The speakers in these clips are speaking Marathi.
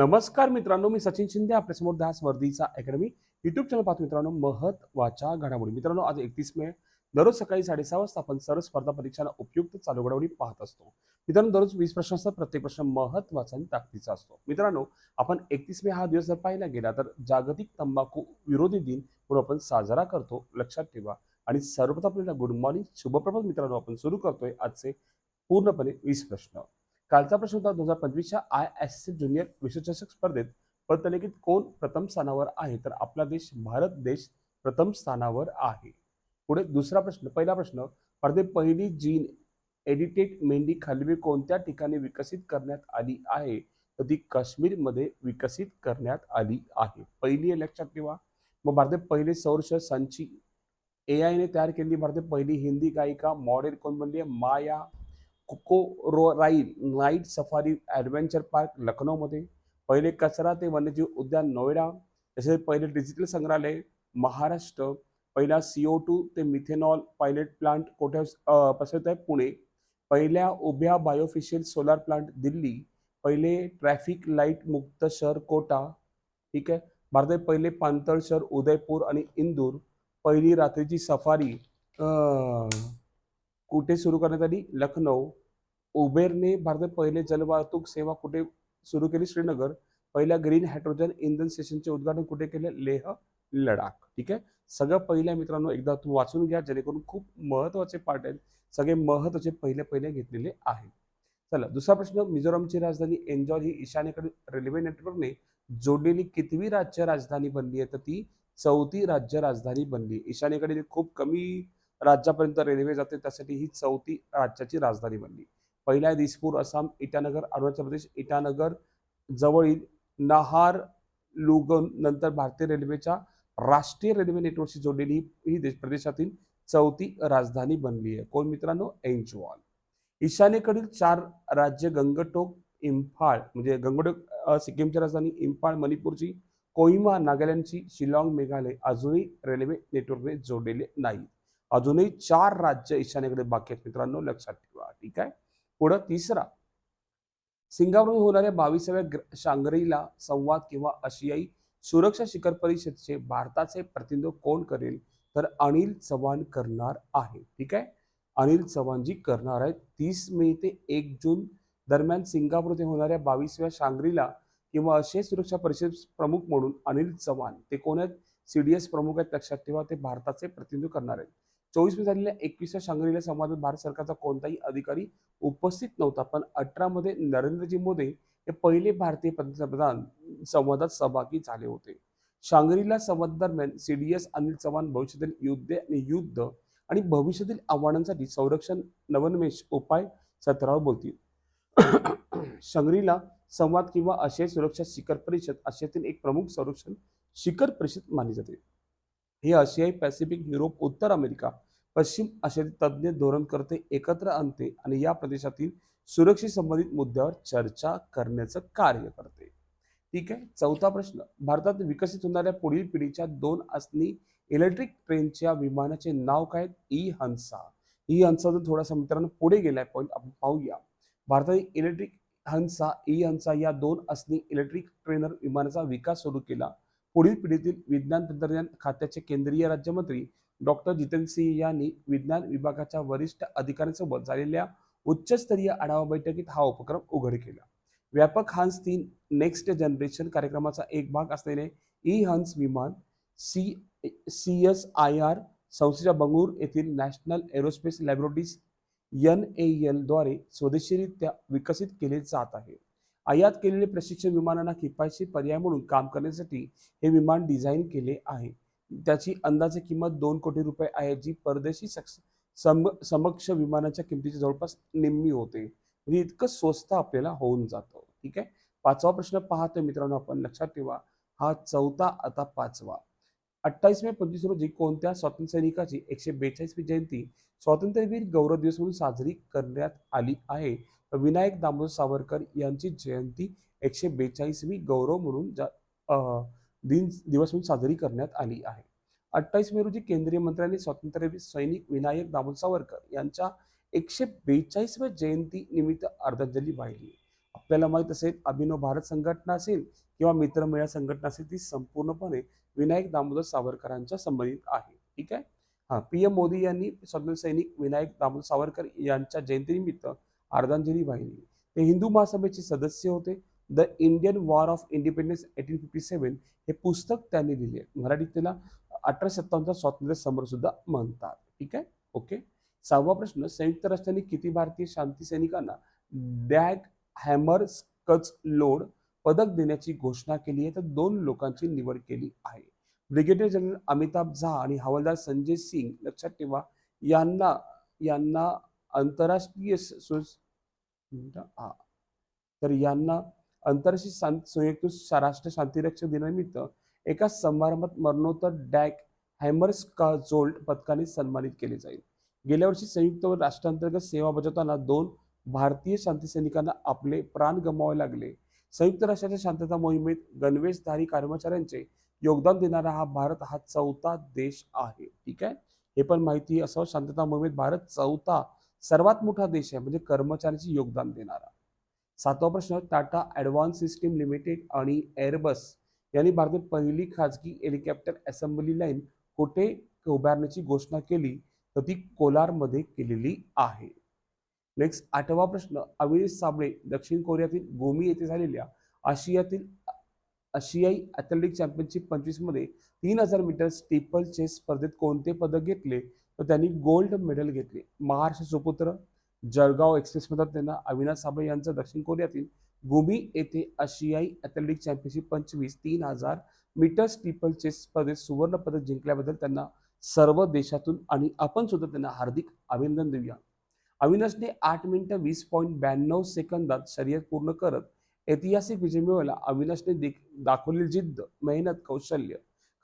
नमस्कार मित्रांनो मी सचिन शिंदे आपल्यासमोर दास वर्दीचा अकॅडमी युट्यूब चॅनल पाहतो मित्रांनो. महत्त्वाच्या घडामोडी. मित्रांनो आज एकतीस मे दररोज सकाळी साडेसहा वाजता आपण सर्व स्पर्धा परीक्षांना उपयुक्त चालू घडामोडी पाहत असतो. मित्रांनो दररोज वीस प्रश्न असतात प्रत्येक प्रश्न महत्त्वाचा आणि ताकदीचा असतो. मित्रांनो आपण एकतीस मे हा दिवस जर पाहिला गेला तर जागतिक तंबाखू विरोधी दिन म्हणून आपण साजरा करतो. लक्षात ठेवा. आणि सर्वप्रथम आपल्याला गुड मॉर्निंग शुभप्रभात मित्रांनो आपण सुरू करतोय आजचे पूर्णपणे वीस प्रश्न. कालचा प्रश्न होता दोन हजार पंचवीसच्या आय एस सी ज्युनियर विश्वचषक स्पर्धेत पदतालिकेत कोण प्रथम स्थानावर आहे? तर आपला देश भारत देश प्रथम स्थानावर आहे. पुढे दुसरा प्रश्न पहिला प्रश्न भारतीय पहिली जीन एडिटेड मेंढी खालवी कोणत्या ठिकाणी विकसित करण्यात आली आहे? तर ती काश्मीरमध्ये विकसित करण्यात आली आहे. पहिली आहे लक्षात ठेवा. मग भारतीय पहिले सौरश संची ए आयने तयार केलेली भारतीय पहिली हिंदी गायिका मॉडेल कोण बनली आहे? Maya ride night safari adventure park लखनौमध्ये पहिले कचरा ते वन्यजीव उद्यान नोएडा तसेच पहिले डिजिटल संग्रहालय महाराष्ट्र पहिला ओ टू ते मिथेनॉल पायलट प्लांट कोठे पसरत आहे पुणे पहिल्या उभ्या बायोफिशियल सोलार प्लांट दिल्ली पहिले ट्रॅफिक लाइट मुक्त शहर कोटा ठीक आहे? भारतात पहिले पांतळ शहर उदयपूर आणि इंदूर पहिली रात्रीची सफारी कुठे सुरू करण्यात आली? लखनौ उबेरने भारतात पहिले जलवाहतूक सेवा कुठे सुरू केली? श्रीनगर. पहिल्या ग्रीन हायड्रोजन इंधन स्टेशनचे उद्घाटन कुठे केले? लेह लडाख. ठीक आहे? सगळं पहिल्या मित्रांनो एकदा तुम्ही वाचून घ्या जेणेकरून खूप महत्त्वाचे पार्ट आहेत. सगळे महत्त्वाचे पहिले पहिले घेतलेले आहेत. चला दुसरा प्रश्न. मिझोरामची राजधानी एन्जॉल ही ईशान्येकडील रेल्वे नेटवर्कने जोडलेली कितवी राज्य राजधानी बनली आहे? तर ती चौथी राज्य राजधानी बनली ईशान्येकडील खूप कमी राज्यापर्यंत रेल्वे जाते त्यासाठी ही चौथी राज्याची राजधानी बनली पहिल्या दिसपूर आसाम इटानगर अरुणाचल प्रदेश इटानगर जवळील नहार लुगन नंतर भारतीय रेल्वेच्या राष्ट्रीय रेल्वे नेटवर्कशी जोडलेली ही देश प्रदेशातील चौथी राजधानी बनली आहे. कोण मित्रांनो? एन्चुआल ईशान्येकडील चार राज्य गंगटोक इम्फाळ म्हणजे गंगटोक सिक्कीमची राजधानी इम्फाळ मणिपूरची कोहिमा नागालँडची शिलाँग मेघालय अजूनही रेल्वे नेटवर्कने जोडलेले नाही अजूनही चार राज्य ईशान्येकडे बाकी आहेत मित्रांनो लक्षात ठेवा. ठीक आहे? पुढं तिसरा. सिंगापूर होणाऱ्या बावीसाव्या शांगरीला संवाद किंवा आशियाई सुरक्षा शिखर परिषदेचे भारताचे प्रतिनिधित्व कोण करेल? तर अनिल चव्हाण करणार आहे. ठीक आहे? अनिल चव्हाणजी करणार आहेत. तीस मे ते एक जून दरम्यान सिंगापूर येथे होणाऱ्या बावीसव्या शांगरीला किंवा असे सुरक्षा परिषद प्रमुख म्हणून अनिल चव्हाण. ते कोण आहेत? सीडीएस प्रमुख आहेत. लक्षात ठेवा ते भारताचे प्रतिनिधित्व करणार आहेत. चोवीस मे झालेल्या एकवीसव्या शांघरीला संवादात भारत सरकारचा कोणताही अधिकारी उपस्थित नव्हता. पण अठरा मध्ये नरेंद्रजी मोदी हे पहिले भारतीय पंतप्रधान संवादात सहभागी झाले होते. शांगरीला संवाद दरम्यान सीडीएस अनिल चव्हाण भविष्यातील युद्ध आणि युद्ध आणि भविष्यातील आव्हानांसाठी संरक्षण नवोन्मेष उपाय सत्रावर बोलतील. शंगरीला संवाद किंवा आशियाई सुरक्षा शिखर परिषद आशियातील एक प्रमुख संरक्षण शिखर परिषद मानली जाते. हे आशियाई पॅसिफिक युरोप उत्तर अमेरिका पश्चिम आशियातील तज्ज्ञ धोरणकर्ते एकत्र आणते आणि या प्रदेशातील सुरक्षित संबंधित मुद्द्यावर चर्चा करण्याचं कार्य करते. ठीक आहे? चौथा प्रश्न. भारतात विकसित होणाऱ्या पुढील पिढीच्या दोन आसनी इलेक्ट्रिक ट्रेनच्या विमानाचे नाव काय ई हंसा. ई हंसा जर थोडासा मित्रांनो पुढे गेलाय पॉईंट आपण पाहूया. भारताने इलेक्ट्रिक हंसा ई हंसा या दोन आसनी इलेक्ट्रिक ट्रेनर विमानाचा विकास सुरू केला. पुढील पिढीतील विज्ञान तंत्रज्ञान खात्याचे केंद्रीय राज्यमंत्री डॉक्टर जितेंद्र सिंह यांनी विज्ञान विभागाच्या वरिष्ठ अधिकाऱ्यांसोबत झालेल्या उच्चस्तरीय आढावा बैठकीत हा उपक्रम उघड केला. व्यापक हंस तीन नेक्स्ट जनरेशन कार्यक्रमाचा एक भाग असलेले ई हंस विमान C C S I R संस्थेच्या बंगळूर येथील national aerospace laboratories N A एलद्वारे स्वदेशीरित्या विकसित केले जात आहे. आयात केलेले प्रशिक्षण विमानांना किफायतशीर पर्याय म्हणून काम करण्यासाठी हे विमान डिझाईन केले आहे. त्याची अंदाजे किंमत दोन कोटी रुपये आहे जी परदेशी सक्ष- सम समक्ष विमानाच्या किमतीच्या जवळपास निम्मी होते. म्हणजे इतकं स्वस्त आपल्याला होऊन जातं. ठीक आहे? पाचवा प्रश्न पाहतोय मित्रांनो आपण. लक्षात ठेवा. हा चौथा आता पाचवा. अठ्ठावीस मे पंचवीस रोजी कोणत्या स्वातंत्र्य सैनिकाची एकशे बेचाळीसवी जयंती स्वातंत्र्यवीर गौरव दिवस म्हणून साजरी करण्यात आली आहे? विनायक दामोदर सावरकर यांची जयंती एकशे बेचाळीसवी गौरव म्हणून दिन दिवस म्हणून साजरी करण्यात आली आहे. अठ्ठावीस मे रोजी केंद्रीय मंत्र्यांनी स्वातंत्र्यवीर सैनिक विनायक दामोदर सावरकर यांच्या एकशे बेचाळीसव्या जयंती निमित्त आदरांजली वाहिली. आपल्याला माहीत असेल अभिनव भारत संघटना असेल किंवा मित्रमेळा संघटना असेल ती संपूर्णपणे विनायक दामोदर सावरकरांच्या संबंधित आहे. ठीक आहे? हा पी एम मोदी यांनी स्वातंत्र्य सैनिक विनायक दामोदर सावरकर यांच्या जयंतीनिमित्त आर्धांजली वाहिली. ते हिंदू महासभेचे सदस्य होते. The Indian war of independence eighteen fifty seven हे पुस्तक त्यांनी लिहिले मराठीत त्याला अठराशे सत्तावन्नचा स्वातंत्र्य समर सुद्धा म्हणतात. ठीक आहे? ओके? सहावा प्रश्न संयुक्त राष्ट्रांनी किती भारतीय शांती सैनिकांना डॅग हॅमर स्कच लोड पदक देण्याची घोषणा केली आहे. तर दोन लोकांची निवड केली आहे. ब्रिगेडियर जनरल अमिताभ झा आणि हवालदार संजय सिंग लक्षात ठेवा यांना यांना आंतरराष्ट्रीय तर यांना आंतरराष्ट्रीय संयुक्त राष्ट्र शांतिरक्षक दिनानिमित्त एका समारंभात मरणोत्तर डॅक हॅमर्स का जोल्ट पदकाने सन्मानित केले जाईल. गेल्या वर्षी संयुक्त राष्ट्रांतर्गत सेवा बजावताना दोन भारतीय शांती सैनिकांना आपले प्राण गमावे लागले. संयुक्त राष्ट्राच्या शांतता मोहिमेत गणवेशधारी कर्मचाऱ्यांचे योगदान देणारा हा भारत हा चौथा देश आहे. ठीक आहे? हे पण माहिती असं शांतता मोहिमेत भारत चौथा सर्वात मोठा देश आहे म्हणजे कर्मचाऱ्यांचे योगदान देणारा. सातवा प्रश्न टाटा ॲडव्हान्स सिस्टीम लिमिटेड आणि एअरबस यांनी भारतात पहिली खाजगी हेलिकॉप्टर असेंब्ली लाईन कुठे उभारण्याची घोषणा केली? तर ती कोलारमध्ये केलेली आहे. नेक्स्ट आठवा प्रश्न. अविनेश साबळे दक्षिण कोरियातील गोमी येथे झालेल्या आशियातील आशियाई ॲथलेटिक चॅम्पियनशिप पंचवीसमध्ये तीन हजार मीटर स्टीपल चेस स्पर्धेत कोणते पदक घेतले? तर त्यांनी गोल्ड मेडल घेतले. महाराष्ट्र सुपुत्र जळगाव एक्सप्रेस त्यांना अविनाश साबळे यांचं दक्षिण कोरियातील गोमी येथे आशियाई ॲथलेटिक चॅम्पियनशिप पंचवीस तीन हजार मीटर स्टीपल चेस स्पर्धेत सुवर्ण पदक जिंकल्याबद्दल त्यांना सर्व देशातून आणि आपण सुद्धा त्यांना हार्दिक अभिनंदन देऊया. अविनाशने आठ मिनिटं वीस पॉईंट ब्याण्णव सेकंदात शर्यत पूर्ण करत ऐतिहासिक विजय मिळवला. अविनाशने देख दाखवलेली जिद्द मेहनत कौशल्य.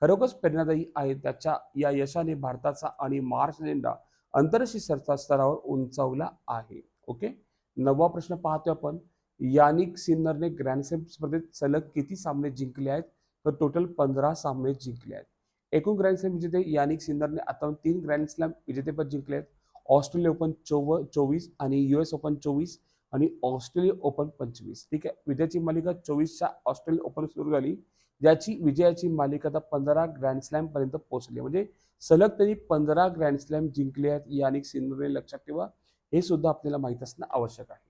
खरोखरच प्रेरणादायी आहे. त्याच्या या यशाने भारताचा आणि महाराष्ट्र झेंडा आंतरराष्ट्रीय स्तरा- स्तरावर उंचावला आहे. ओके? नववा प्रश्न पाहतोय आपण. यानिक सिन्नरने ग्रँडस्लॅम स्पर्धेत सलग किती सामने जिंकले आहेत? तर टोटल पंधरा सामने जिंकले आहेत. एकूण ग्रँडस्लॅम विजेते यानिक सिन्नरने आता तीन ग्रँडस्लॅम विजेतेपद जिंकले आहेत. ऑस्ट्रेलिया ओपन चोव चोवीस आणि यू एस ओपन चोवीस आणि ऑस्ट्रेलिया ओपन पंचवीस. ठीक आहे? विजयाची मालिका चोवीसच्या ऑस्ट्रेलिया ओपन सुरू झाली. ज्याची विजयाची मालिका आता पंधरा ग्रँडस्लॅम पर्यंत पोहोचली म्हणजे सलग त्यांनी पंधरा ग्रँडस्लॅम जिंकले आहेत यानिक सिंधूने लक्षात ठेवा. हे सुद्धा आपल्याला माहीत असणं आवश्यक आहे.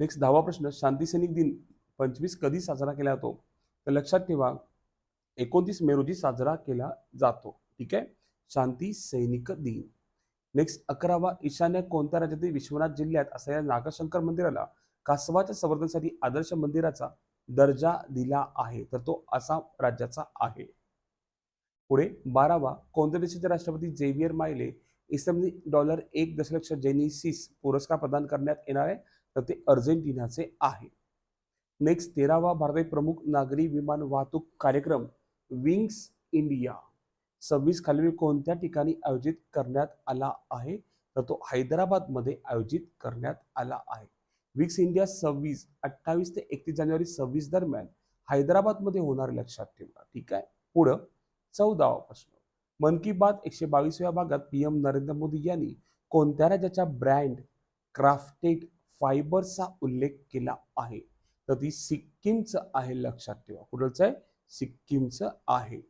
नेक्स्ट दहावा प्रश्न. शांती सैनिक दिन पंचवीस कधी साजरा केला जातो? तर लक्षात ठेवा एकोणतीस मे रोजी साजरा केला जातो. ठीक आहे? शांती सैनिक दिन. नेक्स्ट अकरावा ईशान्य कोणत्या राज्यातील विश्वनाथ जिल्ह्यात असलेल्या नागशंकर मंदिराला कासवाच्या संवर्धनासाठी आदर्श मंदिराचा दर्जा दिला आहे? तर तो आसाम राज्याचा आहे. पुढे बारावा कोणत्या देशाचे राष्ट्रपती जेवियर मायले इस्लामी डॉलर एक दशलक्ष जेनिसिस पुरस्कार प्रदान करण्यात येणार आहे? तर ते अर्जेंटिनाचे आहे. नेक्स्ट तेरावा भारतातील प्रमुख नागरी विमान वाहतूक कार्यक्रम विंग्स इंडिया. सव्वीस खालील कोणत्या ठिकाणी आयोजित करण्यात आला आहे? तर तो हैदराबादमध्ये आयोजित करण्यात आला आहे. विक्स इंडिया सव्वीस अठ्ठावीस ते एकतीस जानेवारी सव्वीस दरम्यान हैदराबादमध्ये होणार लक्षात ठेवा. ठीक आहे? पुढं चौदावा प्रश्न. मन की बात एकशे बावीसव्या भागात पी एम नरेंद्र मोदी यांनी कोणत्या राज्याच्या ब्रँड क्राफ्टेड फायबरचा उल्लेख केला आहे? तर ती सिक्कीमचं आहे लक्षात ठेवा. कुठलचं आहे? सिक्कीमचं आहे.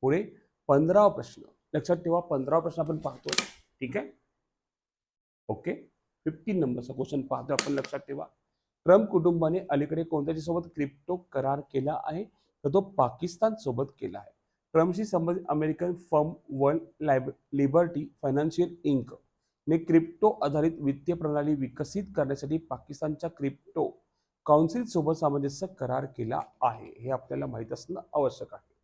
पुढे पंधरावा प्रश्न. लक्षात ठेवा पंधरावा प्रश्न आपण पाहतोय. ठीक आहे? ओके? फिफ्टीन नंबरचा क्वेश्चन पाहतोय आपण लक्षात ठेवा. ट्रम्प कुटुंबाने अलीकडे कोणत्याच्या सोबत क्रिप्टो करार केला आहे? तर तो पाकिस्तान सोबत केला आहे. ट्रम्पशी संबंधित अमेरिकन फर्म वर्ल्ड लायब लिबर्टी फायनान्शियल इंक ने क्रिप्टो आधारित वित्तीय प्रणाली विकसित करण्यासाठी पाकिस्तानच्या क्रिप्टो काउन्सिल सोबत सामंजस्य करार केला आहे. हे आपल्याला माहीत असणं आवश्यक आहे.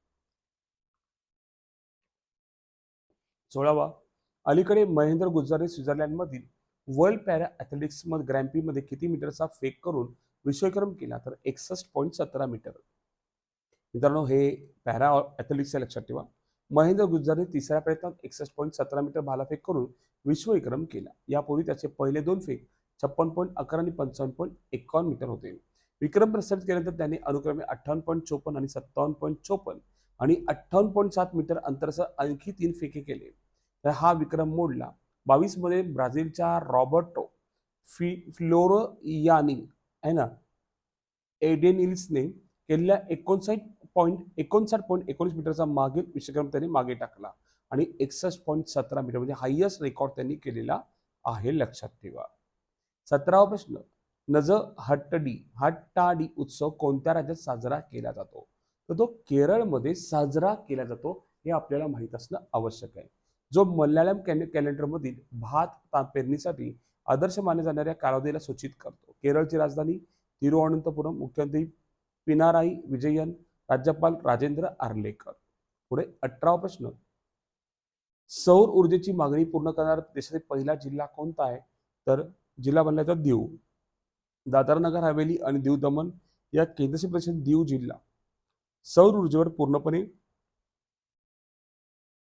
सोळावा. अलीकडे महेंद्र गुजराने स्वित्झर्लंडमधील वर्ल्ड पॅरा ॲथलेटिक्समध्ये ग्रँपीमध्ये किती मीटरचा फेक करून विश्वविक्रम केला? तर एकसष्ट पॉईंट सतरा मीटर. मित्रांनो हे पॅरा ॲथलेटिक्सच्या लक्षात ठेवा. महेंद्र गुजराने तिसऱ्या प्रयत्नात एकसष्ट पॉईंट सतरा मीटर भालाफेक करून विश्वविक्रम केला. यापूर्वी त्याचे पहिले दोन फेक छप्पन पॉईंट अकरा आणि पंचावन्न पॉईंट एकावन्न मीटर होते. विक्रम प्रस्थापित केल्यानंतर त्यांनी अनुक्रमे अठ्ठावन्न पॉईंट चोपन्न आणि सत्तावन्न पॉईंट चोपन्न आणि अठ्ठावन्न पॉईंट सात मीटर अंतरसह आणखी तीन फेके केले. तर हा विक्रम मोडला. बावीसमध्ये ब्राझीलच्या रॉबर्टो फि फ्लोरोयानी आहे ना? एडेनिल्सने केलेल्या एकोणसाठ पॉईंट एकोणसाठ पॉईंट एकोणीस मीटरचा मागील विश्वक्रम त्यांनी मागे टाकला आणि एकसष्ट पॉईंट सतरा मीटर म्हणजे हायएस्ट रेकॉर्ड त्यांनी केलेला आहे लक्षात ठेवा. सतरावा प्रश्न नज हट्टडी हट्टाडी उत्सव कोणत्या राज्यात साजरा केला जातो? तर तो केरळमध्ये साजरा केला जातो हे आपल्याला माहीत असणं आवश्यक आहे. जो मल्याळम कॅन कॅलेंडरमधील भात ता- पेरणीसाठी आदर्श मानल्या जाणाऱ्या कालावधीला सूचित करतो. केरळची राजधानी तिरुवनंतपुरम मुख्यमंत्री पिनाराई विजयन राज्यपाल राजेंद्र आर्लेकर. पुढे अठरावा प्रश्न. सौर ऊर्जेची मागणी पूर्ण करणारा देशातील पहिला जिल्हा कोणता आहे? तर जिल्हा बनल्याचा दीव. दादरा नगर हवेली आणि दीव दमन या केंद्रशासित प्रदेशात दीव जिल्हा. सौर ऊर्जेवर पूर्णपणे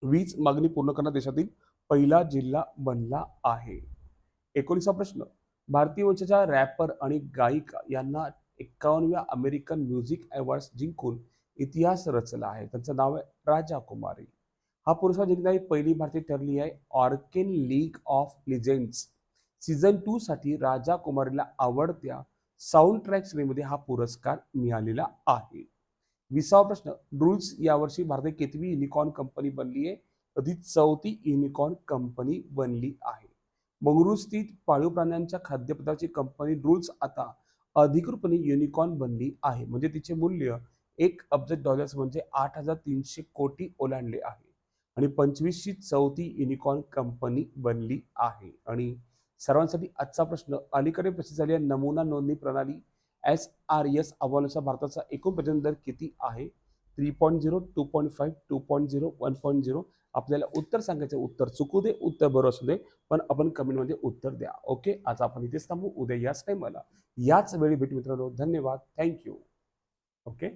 वीज मागणी पूर्ण करणारा देशातील पहिला जिल्हा बनला आहे. एकोणीसा प्रश्न. भारतीय वंशाच्या रॅपर आणि गायिका यांना एक्कावनव्या अमेरिकन म्युझिक अवॉर्ड्स जिंकून इतिहास रचला आहे. त्यांचं नाव आहे राजा कुमारी. हा पुरस्कार जिंकणारी पहिली भारतीय ठरली आहे. Arcane league of legends season two साठी राजा कुमारीला आवडत्या साऊंड ट्रॅक श्रेणीमध्ये हा पुरस्कार मिळालेला आहे. विसावा प्रश्न. ड्रूल्स यावर्षी भारतात कितवी युनिकॉर्न कंपनी बनली आहे? तर ती चौथी युनिकॉर्न कंपनी बनली आहे. मंगळूर स्थित पाळीव प्राण्यांच्या खाद्यपदार्थाची कंपनी ड्रूल्स आता अधिकृतपणे युनिकॉर्न बनली आहे. म्हणजे तिचे मूल्य एक अब्ज डॉलर्स म्हणजे आठ हजार तीनशे कोटी ओलांडले आहे. आणि पंचवीसची चौथी युनिकॉर्न कंपनी बनली आहे. आणि सर्वांसाठी आजचा प्रश्न अलीकडे प्रसिद्ध झालेल्या नमुना नोंदणी प्रणाली एस आर एस अहवालानुसार भारताचा एकूण प्रजनन दर किती आहे? Three point zero two point five two point zero one point zero आपल्याला उत्तर सांगायचं उत्तर चुकू दे उत्तर बरोबर असू दे पण आपण कमेंटमध्ये उत्तर द्या. ओके? आज आपण इथेच थांबू. उद्या याच टाईमाला याच वेळी भेटू मित्रांनो. धन्यवाद. Thank you okay?